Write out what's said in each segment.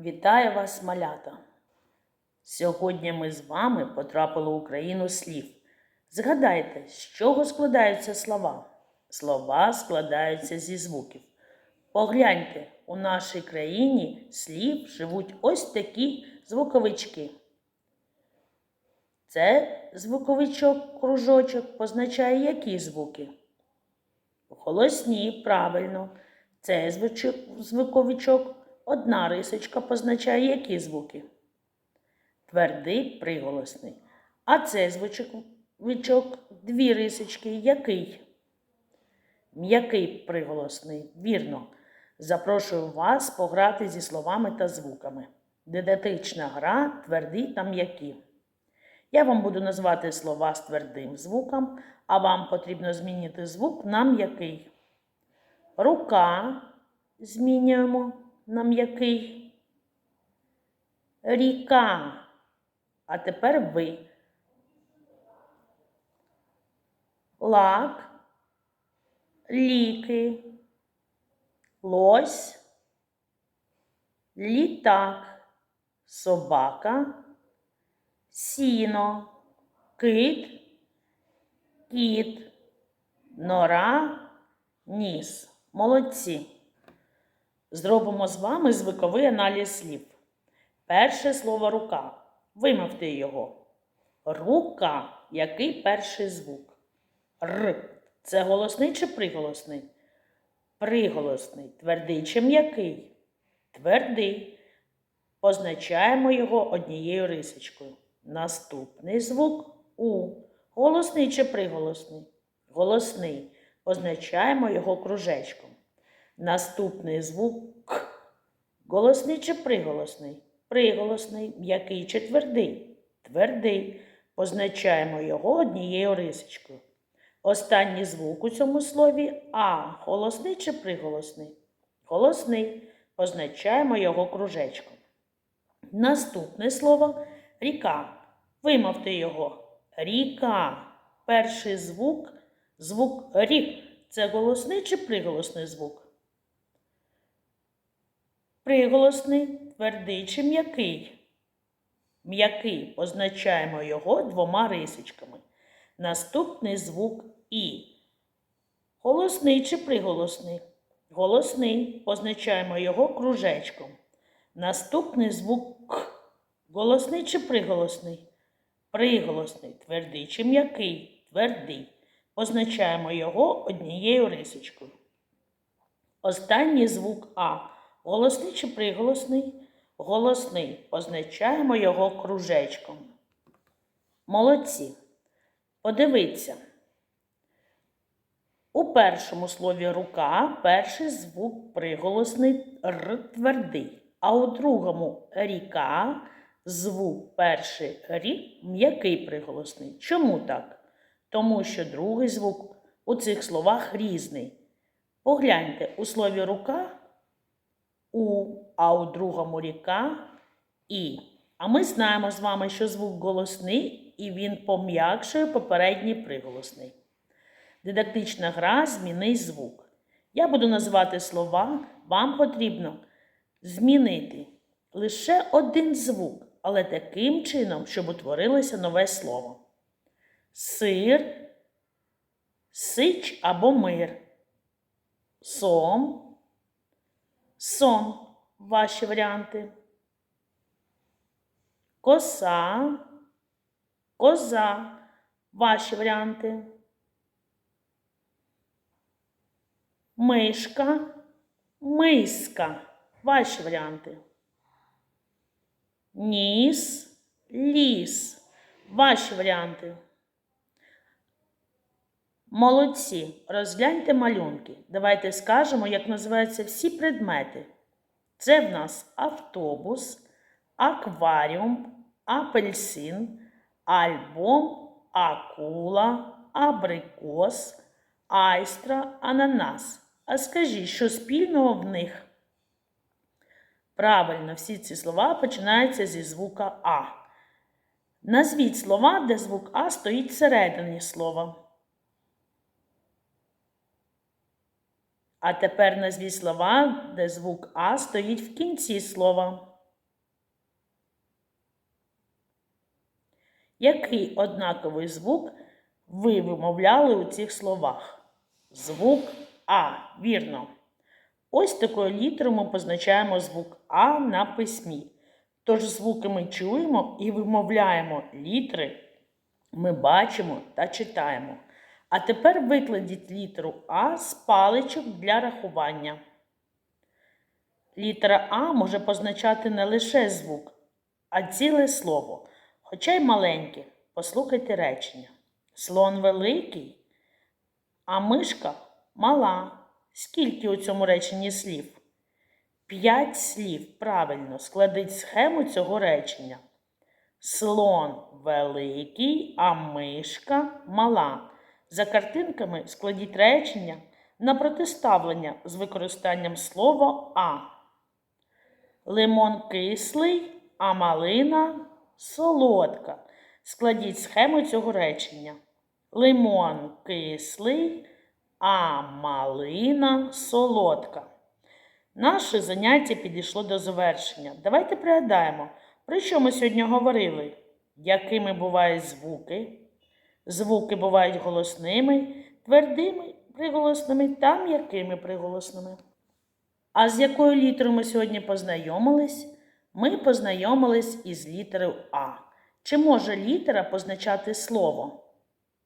Вітаю вас, малята! Сьогодні ми з вами потрапили в Україну слів. Згадайте, з чого складаються слова? Слова складаються зі звуків. Погляньте, у нашій країні слів живуть ось такі звуковички. Це звуковичок, кружочок позначає які звуки? Голосні, правильно. Це звуковичок, одна рисочка позначає які звуки? Твердий приголосний. А це звуковичок, дві рисочки, який? М'який приголосний. Вірно. Запрошую вас пограти зі словами та звуками. Дидактична гра тверді та м'які. Я вам буду назвати слова з твердим звуком, а вам потрібно змінити звук на м'який. Рука змінюємо на м'який. Ріка. А тепер ви. Лак, ліки, лось, літак, собака, сіно, кит, кіт, нора, ніс. Молодці. Зробимо з вами звуковий аналіз слів. Перше слово рука. Вимовте його. Рука. Який перший звук? Р. Це голосний чи приголосний? Приголосний. Твердий чи м'який? Твердий. Позначаємо його однією рисочкою. Наступний звук У. Голосний чи приголосний? Голосний. Позначаємо його кружечком. Наступний звук К. Голосний чи приголосний? Приголосний. М'який чи твердий? Твердий. Позначаємо його однією рисочкою. Останній звук у цьому слові А. Голосний чи приголосний? Голосний. Позначаємо його кружечком. Наступне слово ріка. Вимовте його. Ріка. Перший звук звук рік. Це голосний чи приголосний звук? Приголосний, твердий чи м'який? М'який позначаємо його двома рисочками. Наступний звук І. Голосний чи приголосний? Голосний. Позначаємо його кружечком. Наступний звук К. Голосний чи приголосний? Приголосний. Твердий чи м'який? Твердий. Позначаємо його однією рисочкою. Останній звук А. Голосний чи приголосний? Голосний. Позначаємо його кружечком. Молодці. Подивіться. У першому слові рука перший звук приголосний Р твердий, а у другому ріка звук перший рі м'який приголосний. Чому так? Тому що другий звук у цих словах різний. Погляньте, у слові рука у, а у другому ріка і. А ми знаємо з вами, що звук голосний і він пом'якшує попередній приголосний. Дидактична гра зміни звук. Я буду називати слова, вам потрібно змінити лише один звук, але таким чином, щоб утворилося нове слово. Сир, сич або мир, сом, сон. Ваші варіанти. Коса, коза. Ваші варіанти. Мишка, миска. Ваші варіанти. Ніс, ліс. Ваші варіанти. Молодці. Розгляньте малюнки. Давайте скажемо, як називаються всі предмети. Це в нас автобус, акваріум, апельсин, альбом, акула, абрикос, айстра, ананас. А скажіть, що спільного в них? Правильно, всі ці слова починаються зі звука А. Назвіть слова, де звук А стоїть всередині слова. А тепер назві слова, де звук А стоїть в кінці слова. Який однаковий звук ви вимовляли у цих словах? Звук А. Вірно. Ось такою літерою ми позначаємо звук А на письмі. Тож звуки ми чуємо і вимовляємо літери, ми бачимо та читаємо. А тепер викладіть літеру А з паличок для рахування. Літера А може позначати не лише звук, а ціле слово, хоча й маленьке. Послухайте речення. Слон великий, а мишка мала. Скільки у цьому реченні слів? П'ять слів. Правильно, складіть схему цього речення. Слон великий, а мишка мала. За картинками складіть речення на протиставлення з використанням слова А. Лимон кислий, а малина солодка. Складіть схему цього речення. Лимон кислий, а малина солодка. Наше заняття підійшло до завершення. Давайте пригадаємо, про що ми сьогодні говорили. Якими бувають звуки? Звуки бувають голосними, твердими приголосними та м'якими приголосними. А з якою літерою ми сьогодні познайомились? Ми познайомились із літерою А. Чи може літера позначати слово?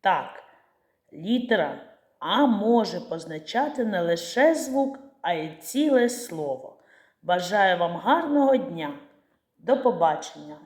Так, літера А може позначати не лише звук, а й ціле слово. Бажаю вам гарного дня. До побачення!